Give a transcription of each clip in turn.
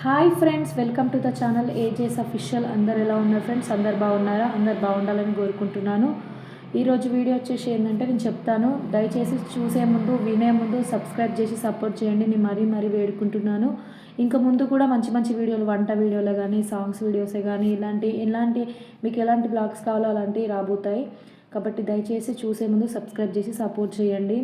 Hi friends welcome to the channel AJ's official అందరు ఎలా ఉన్నారు ఫ్రెండ్స్? అందరు బాగున్నారా? అందరు బాగుండాలని కోరుకుంటున్నాను. ఈరోజు వీడియో వచ్చేసి ఏంటంటే నేను చెప్తాను. దయచేసి చూసే ముందు వినే ముందు సబ్స్క్రైబ్ చేసి సపోర్ట్ చేయండి. నేను మరీ మరీ వేడుకుంటున్నాను. ఇంకా ముందు కూడా మంచి మంచి వీడియోలు వంట వీడియోలు కానీ సాంగ్స్ వీడియోసే కానీ ఇలాంటి ఎలాంటి మీకు ఎలాంటి బ్లాగ్స్ కావాలో అలాంటివి రాబోతాయి. కాబట్టి దయచేసి చూసే ముందు సబ్స్క్రైబ్ చేసి సపోర్ట్ చేయండి.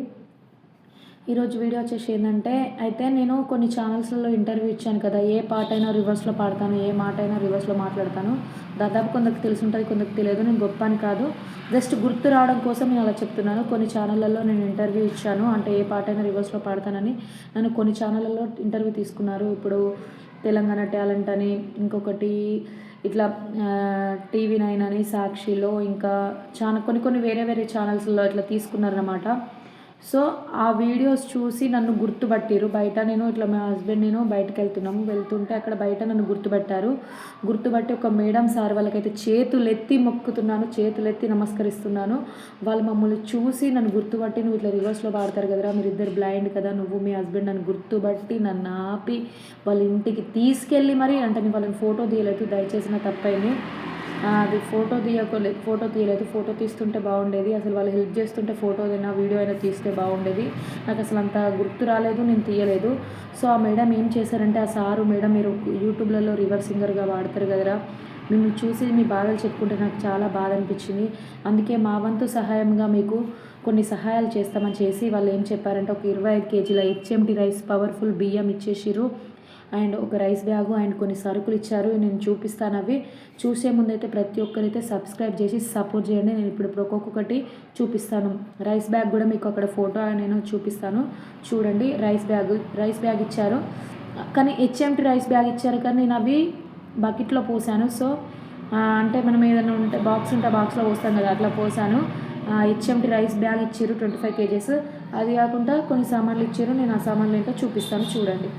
ఈరోజు వీడియో వచ్చేసి ఏంటంటే అయితే నేను కొన్ని ఛానల్స్లో ఇంటర్వ్యూ ఇచ్చాను కదా ఏ పాట అయినా రివర్స్లో పాడతాను ఏ మాట అయినా రివర్స్లో మాట్లాడతాను. దాదాపు కొందరికి తెలిసి ఉంటుంది కొందరికి తెలియదు నేను గొప్ప అని కాదు. జస్ట్ గుర్తు రావడం కోసం నేను అలా చెప్తున్నాను. కొన్ని ఛానళ్ళల్లో నేను ఇంటర్వ్యూ ఇచ్చాను అంటే ఏ పాట అయినా రివర్స్లో పాడతానని. నన్ను కొన్ని ఛానళ్ళలో ఇంటర్వ్యూ తీసుకున్నారు. ఇప్పుడు తెలంగాణ టాలెంట్ అని ఇంకొకటి ఇట్లా టీవీ నైన్ అని సాక్షిలో ఇంకా చాలా కొన్ని కొన్ని వేరే వేరే ఛానల్స్లో ఇట్లా తీసుకున్నారనమాట సో ఆ వీడియోస్ చూసి నన్ను గుర్తుపట్టారు బయట నేను ఇట్లా మా హస్బెండ్ నేను బయటకు వెళ్తున్నాము వెళ్తుంటే అక్కడ బయట నన్ను గుర్తుపట్టారు. గుర్తుపట్టి ఒక మేడం సార్ వాళ్ళకైతే చేతులెత్తి మొక్కుతున్నాను. చేతులెత్తి నమస్కరిస్తున్నాను. వాళ్ళు మమ్మల్ని చూసి నన్ను గుర్తుపట్టి నువ్వు ఇట్లా రివర్స్లో పాడతారు కదరా మీరు ఇద్దరు బ్లైండ్ కదా నువ్వు మీ హస్బెండ్ నన్ను గుర్తుపట్టి నన్ను ఆపి వాళ్ళ ఇంటికి తీసుకెళ్ళి మరి అంటే నేను వాళ్ళని ఫోటో తీయలేదు. దయచేసి నా తప్పైంది. అది ఫోటో తీయకోలేదు ఫోటో తీయలేదు. ఫోటో తీస్తుంటే బాగుండేది. అసలు వాళ్ళు హెల్ప్ చేస్తుంటే ఫోటో అయినా వీడియో అయినా తీస్తే బాగుండేది. నాకు అసలు అంత గుర్తు రాలేదు నేను తీయలేదు. సో ఆ మేడం ఏం చేశారంటే ఆ సారు మేడం మీరు యూట్యూబ్లలో రివర్స్ సింగర్గా వాడతారు కదరా. మిమ్మల్ని చూసి మీ బాధలు చెప్పుకుంటే నాకు చాలా బాధ అనిపించింది. అందుకే మా వంతు సహాయంగా మీకు కొన్ని సహాయాలు చేస్తామని చేసి వాళ్ళు ఏం చెప్పారంటే ఒక ఇరవై ఐదు కేజీల హెచ్ఎండి రైస్ పవర్ఫుల్ బియ్యం ఇచ్చేసిరు అండ్ ఒక రైస్ బ్యాగు అండ్ కొన్ని సరుకులు ఇచ్చారు. నేను చూపిస్తాను అవి. చూసే ముందైతే ప్రతి ఒక్కరైతే సబ్స్క్రైబ్ చేసి సపోర్ట్ చేయండి. నేను ఇప్పుడు ఇప్పుడు ఒక్కొక్కటి చూపిస్తాను. రైస్ బ్యాగ్ కూడా మీకు అక్కడ ఫోటో నేను చూపిస్తాను. చూడండి రైస్ బ్యాగ్ రైస్ బ్యాగ్ ఇచ్చారు. కానీ హెచ్ఎంటి రైస్ బ్యాగ్ ఇచ్చారు కానీ నేను అవి బకెట్లో పోసాను. సో అంటే మనం ఏదైనా ఉంటే బాక్స్ ఉంటే బాక్స్లో పోస్తాం కదా అట్లా పోసాను. హెచ్ఎంటి రైస్ బ్యాగ్ ఇచ్చారు ట్వంటీ ఫైవ్ కేజెస్. అది కాకుండా కొన్ని సామాన్లు ఇచ్చారు. నేను ఆ సామాన్లు ఏంటో చూపిస్తాను. చూడండి.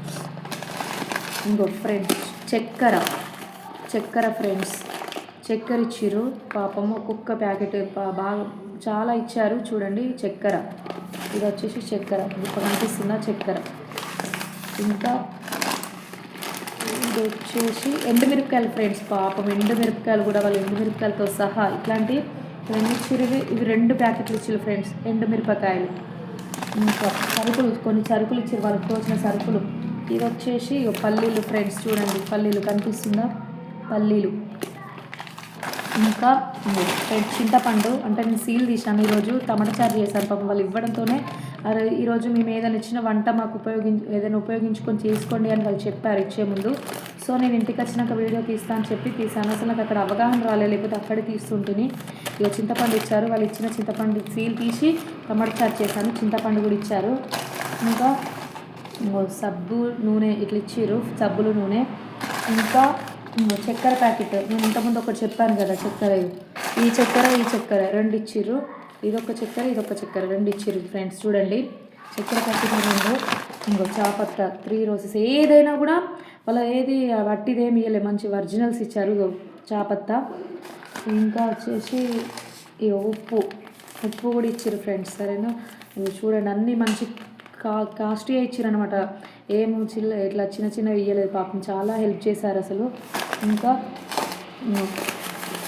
ఇంకో ఫ్రెండ్స్ చక్కెర. చక్కెర ఫ్రెండ్స్ చక్కెర ఇచ్చిర్రు. పాపం ఒక్కొక్క ప్యాకెట్ బాగా చాలా ఇచ్చారు. చూడండి చక్కెర. ఇది వచ్చేసి చక్కెర. ఇప్పుడు కనిపిస్తున్న చక్కెర? ఇంకా ఇది వచ్చేసి ఎండుమిరపకాయలు ఫ్రెండ్స్ పాపం ఎండుమిరపకాయలు కూడా వాళ్ళు ఎండుమిరపకాయలతో సహా ఇట్లాంటి రెండు ఇచ్చిరు ఇవి రెండు ప్యాకెట్లు ఇచ్చారు ఫ్రెండ్స్ ఎండుమిరపకాయలు. ఇంకా సరుకులు కొన్ని సరుకులు ఇచ్చారు వాళ్ళకి తోచిన సరుకులు. ఇది వచ్చేసి పల్లీలు ఫ్రెండ్స్ చూడండి పల్లీలు కనిపిస్తుందా? పల్లీలు. ఇంకా చింతపండు అంటే నేను సీల్ తీసాను ఈరోజు. టమాటా చారు చేశాను పాపం వాళ్ళు ఇవ్వడంతోనే. అరే ఈరోజు మేము ఏదైనా ఇచ్చిన వంట మాకు ఉపయోగించి ఏదైనా ఉపయోగించుకొని చేసుకోండి అని వాళ్ళు చెప్పారు ఇచ్చే ముందు. సో నేను ఇంటికి వచ్చినాక వీడియో తీస్తా అని చెప్పి తీసాను అసలు నాకు అక్కడ అవగాహన రాలేదు లేకపోతే అక్కడే తీస్తుంటుంది ఇక చింతపండు ఇచ్చారు. వాళ్ళు ఇచ్చిన చింతపండు సీల్ తీసి టమాటా చారు చేశాను. చింతపండు కూడా ఇచ్చారు. ఇంకా సబ్బు నూనె ఇట్లా ఇచ్చిర్రు సబ్బులు నూనె. ఇంకా చక్కెర ప్యాకెట్. నేను ఇంతకుముందు ఒకటి చెప్పాను కదా చక్కెర ఈ చక్కెర ఈ చక్కెర రెండు ఇచ్చిర్రు. ఇదొక చక్కెర ఇదొక చక్కెర రెండు ఇచ్చిర్రు ఫ్రెండ్స్. చూడండి. చక్కెర ప్యాకెట్ రెండు ఇంకో చాపత్త. Three roses. ఏదైనా కూడా వాళ్ళ ఏది వట్టిదేమి ఇవ్వలే మంచి ఒరిజినల్స్ ఇచ్చారు చాపత్త. ఇంకా వచ్చేసి ఈ ఉప్పు. ఉప్పు కూడా ఇచ్చారు ఫ్రెండ్స్. సరేనా? చూడండి. అన్నీ మంచి కా కాస్ట్గా ఇచ్చారనమాట ఏం చిల్ల ఇట్లా చిన్న చిన్నవి ఇయ్యలేదు పాపం. చాలా హెల్ప్ చేశారు అసలు. ఇంకా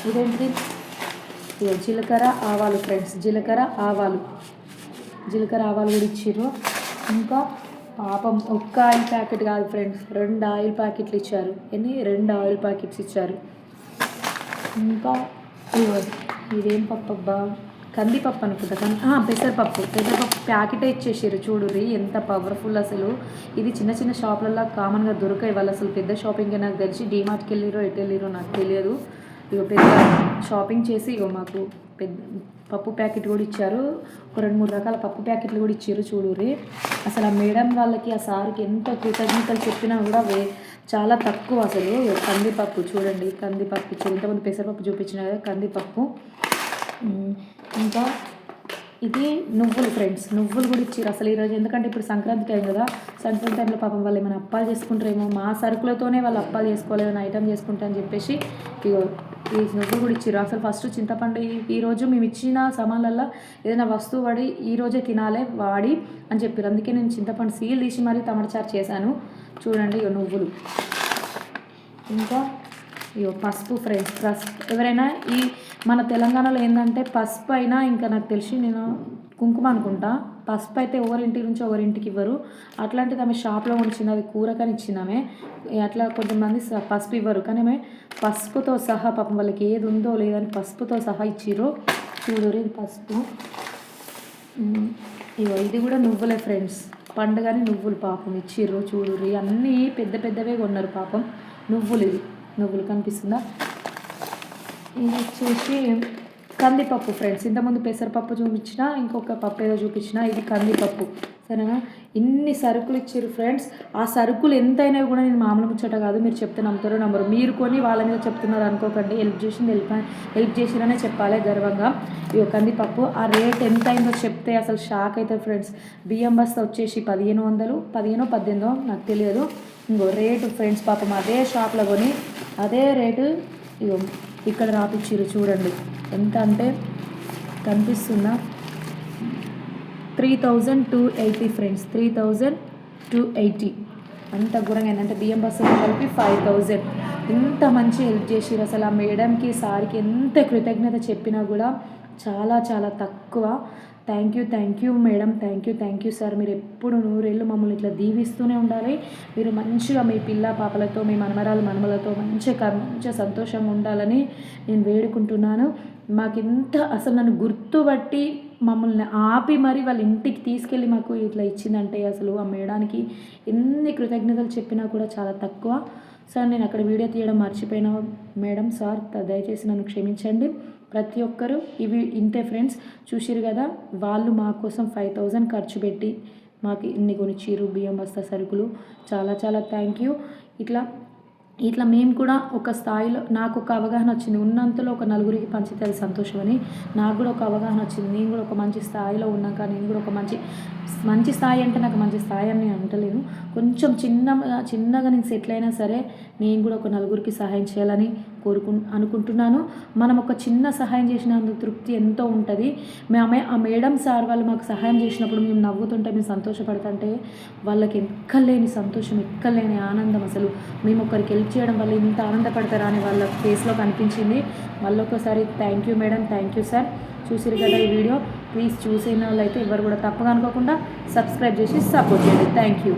ఇదేంటి జీలకర్ర ఆవాలు ఫ్రెండ్స్. జీలకర్ర ఆవాలు. జీలకర్ర ఆవాలు కూడా ఇచ్చారు ఇంకా పాపం ఒక్క ఆయిల్ ప్యాకెట్ కాదు ఫ్రెండ్స్. రెండు ఆయిల్ ప్యాకెట్లు ఇచ్చారు. ఎన్ని? రెండు ఆయిల్ ప్యాకెట్స్ ఇచ్చారు. ఇంకా ఇదేం పప్పబ్బా? కందిపప్పు అనుకుంటా. కానీ పెసరపప్పు. పెసరపప్పు ప్యాకెటే ఇచ్చేసారు చూడుర్రి ఎంత పవర్ఫుల్ అసలు. ఇది చిన్న చిన్న షాపులలో కామన్గా దొరకాయి వాళ్ళు అసలు పెద్ద షాపింగ్ నాకు తెలిసి డీమార్ట్కి వెళ్ళిరో ఎటు వెళ్ళిరో నాకు తెలియదు. ఇక పెద్ద షాపింగ్ చేసి ఇగో మాకు పెద్ద పప్పు ప్యాకెట్ కూడా ఇచ్చారు. ఒక రెండు మూడు రకాల పప్పు ప్యాకెట్లు కూడా ఇచ్చారు చూడుర్రి అసలు ఆ మేడం వాళ్ళకి ఆ సార్కి ఎంత కృతజ్ఞతలు చెప్పినా కూడా వే చాలా తక్కువ అసలు. కందిపప్పు చూడండి. కందిపప్పు ఇచ్చారు ఇంతమంది పెసరపప్పు చూపించిన కదా కందిపప్పు. ఇంకా ఇది నువ్వులు ఫ్రెండ్స్ నువ్వులు కూడా ఇచ్చారు అసలు ఈరోజు. ఎందుకంటే ఇప్పుడు సంక్రాంతి టైం కదా. సంక్రాంతి టైంలో పాపం వాళ్ళు ఏమైనా అప్పాలు చేసుకుంటారేమో. మా సరుకులతోనే వాళ్ళు అప్పాలు చేసుకోవాలి ఏమైనా ఐటమ్ చేసుకుంటా అని చెప్పేసి ఇగో ఈ నువ్వులు కూడా ఇచ్చారు. అసలు ఫస్ట్ చింతపండు ఈరోజు మేము ఇచ్చిన సామాన్లల్లో ఏదైనా వస్తువు పడి ఈరోజే తినాలే వాడి అని చెప్పారు. అందుకే నేను చింతపండు సీల్ తీసి మరీ తమడచారు చేశాను. చూడండి ఇక నువ్వులు. ఇంకా ఇగో పసుపు ఫ్రెండ్స్ పసుపు ఎవరైనా ఈ మన తెలంగాణలో ఏంటంటే పసుపు అయినా ఇంకా నాకు తెలిసి నేను కుంకుమ అనుకుంటా. పసుపు అయితే ఎవరింటి నుంచి ఎవరింటికి ఇవ్వరు. అట్లాంటిది ఆమె షాప్లో ఉంచింది అది కూరకని ఇచ్చినామే అట్లా కొంతమంది పసుపు ఇవ్వరు. కానీ ఆమె పసుపుతో సహా పాపం వాళ్ళకి ఏది ఉందో లేదని పసుపుతో సహా ఇచ్చిర్రు. చూడరు ఇది పసుపు. ఇగో ఇది కూడా నువ్వులే ఫ్రెండ్స్. పండుగని నువ్వులు పాపం ఇచ్చిర్రు చూడుర్రి అన్నీ పెద్ద పెద్దవే కొన్నారు పాపం. నువ్వులు ఇవి. నువ్వులు కనిపిస్తుందా? ఇది వచ్చేసి కందిపప్పు ఫ్రెండ్స్ ఇంతకుముందు పెసరపప్పు చూపించిన ఇంకొక పప్పు ఏదో చూపించిన ఇది కందిపప్పు. సరేనా? ఇన్ని సరుకులు ఇచ్చారు ఫ్రెండ్స్ ఆ సరుకులు ఎంతైనా కూడా నేను మామూలు ముచ్చట కాదు మీరు చెప్తే నమ్ముతారో నమ్మరు. మీరు కొని వాళ్ళ మీద చెప్తున్నారు అనుకోకండి. హెల్ప్ చేసింది హెల్ప్ హెల్ప్ చేసిరనే చెప్పాలి గర్వంగా. ఈ కందిపప్పు ఆ రేట్ ఎంత అయిందో చెప్తే అసలు షాక్ అవుతుంది ఫ్రెండ్స్ బియ్యం బస్తా వచ్చేసి పదిహేను వందలు పదిహేనో పద్దెనిమిదో నాకు తెలియదు. ఇంకో రేటు ఫ్రెండ్స్ పాపం అదే షాప్లో కొని అదే రేటు ఇగో ఇక్కడ రాపిచ్చిరు చూడండి. ఎంత అంటే కనిపిస్తుందా three thousand two eighty friends three thousand two eighty. అంత ఘోరంగా ఏంటంటే బియ్యం బస్సులు కలిపి ఫైవ్ థౌజండ్. ఇంత మంచి హెల్ప్ చేసిరు అసలు ఆ మేడంకి సార్కి ఎంత కృతజ్ఞత చెప్పినా కూడా చాలా చాలా తక్కువ. Thank you thank you madam thank you thank you sir మీరు ఎప్పుడు నూరేళ్ళు మమ్మల్ని ఇట్లా దీవిస్తూనే ఉండాలి. మీరు మంచిగా మీ పిల్ల పాపలతో మీ మనమరాలు మనమలతో మంచిగా మంచిగా సంతోషంగా ఉండాలని నేను వేడుకుంటున్నాను. మాకు ఇంత అసలు నన్ను గుర్తుపట్టి మమ్మల్ని ఆపి మరి వాళ్ళ ఇంటికి తీసుకెళ్ళి మాకు ఇట్లా ఇచ్చిందంటే అసలు ఆ మేడానికి ఎన్ని కృతజ్ఞతలు చెప్పినా కూడా చాలా తక్కువ. సార్ నేను అక్కడ వీడియో తీయడం మర్చిపోయినా. మేడం సార్ దయచేసి నన్ను క్షమించండి. ప్రతి ఒక్కరూ ఇవి ఇంతే ఫ్రెండ్స్. చూసిరు కదా వాళ్ళు మా కోసం ఫైవ్ థౌజండ్ ఖర్చు పెట్టి మాకు ఇన్ని కొనిచ్చిరు బియ్యం బస్తా సరుకులు. చాలా చాలా థ్యాంక్ యూ ఇట్లా ఇట్లా మేము కూడా ఒక స్థాయిలో నాకు ఒక అవగాహన వచ్చింది. ఉన్నంతలో ఒక నలుగురికి పంచితే అది సంతోషం అని నాకు కూడా ఒక అవగాహన వచ్చింది. నేను కూడా ఒక మంచి స్థాయిలో ఉన్నాక నేను కూడా ఒక మంచి మంచి స్థాయి అంటే నాకు మంచి స్థాయి అని నేను అంటలేను. కొంచెం చిన్న చిన్నగా నేను సెటిల్ అయినా సరే నేను కూడా ఒక నలుగురికి సహాయం చేయాలని కోరుకు అనుకుంటున్నాను. మనం ఒక చిన్న సహాయం చేసినందుకు తృప్తి ఎంతో ఉంటుంది. మేమే ఆ మేడం సార్ వాళ్ళు మాకు సహాయం చేసినప్పుడు మేము నవ్వుతుంటే మేము సంతోషపడుతుంటే వాళ్ళకి ఎక్కలేని సంతోషం ఎక్కలేని ఆనందం అసలు. మేము ఒకరికి హెల్ప్ చేయడం వల్ల ఇంత ఆనందపడతారా అని వాళ్ళ ఫేస్లో కనిపించింది. మళ్ళొకసారి thank you madam thank you sir. చూసిరు కదా ఈ వీడియో. ప్లీజ్ చూసిన వాళ్ళు అయితే ఎవరు కూడా తప్పగా అనుకోకుండా సబ్స్క్రైబ్ చేసి సపోర్ట్ చేయండి. Thank you.